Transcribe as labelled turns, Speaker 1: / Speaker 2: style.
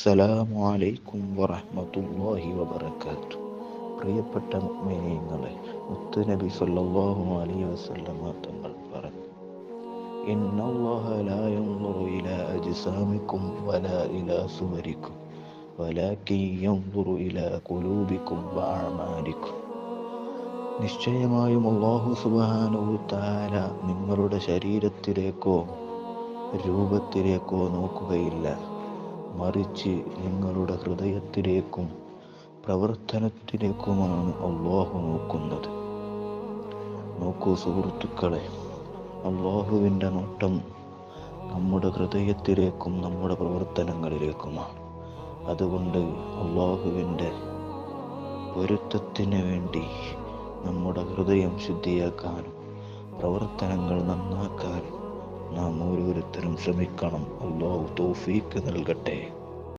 Speaker 1: അസ്സലാമു അലൈക്കും വറഹ്മത്തുള്ളാഹി വബറകാത്തു. പ്രിയപ്പെട്ട മുഅ്മിനീങ്ങളെ മുത്തുനബി സല്ലല്ലാഹു അലൈഹി വസല്ലമ തങ്ങൾ പറഞ്ഞു ഇന്നല്ലാഹ ലാ യൻദുറു ഇലാ അജ്സാമിക്കും വലാ ഇലാ സുവരിക്കും വലാകിൻ യൻദുറു ഇലാ ഖുലൂബിക്കും വഅഅമാലിക്കും നിശ്ചയമായും അല്ലാഹു സുബ്ഹാനഹു തആല നിങ്ങളുടെ ശരീരത്തിലേക്കോ രൂപത്തിലേക്കോ നോക്കുകയില്ല. മറിച്ച് നിങ്ങളുടെ ഹൃദയത്തിലേക്കും പ്രവർത്തനത്തിലേക്കുമാണ് അള്ളാഹു നോക്കുന്നത്. നോക്കൂ സുഹൃത്തുക്കളെ അള്ളാഹുവിന്റെ നോട്ടം നമ്മുടെ ഹൃദയത്തിലേക്കും നമ്മുടെ പ്രവർത്തനങ്ങളിലേക്കുമാണ്. അതുകൊണ്ട് അള്ളാഹുവിന്റെ പൊരുത്തത്തിന് വേണ്ടി നമ്മുടെ ഹൃദയം ശുദ്ധിയാക്കാനും പ്രവർത്തനങ്ങൾ നന്നാക്കാനും നാം ഓരോരുത്തരും ശ്രമിക്കണം. അള്ളാഹു തൗഫീക്ക് നൽകട്ടെ.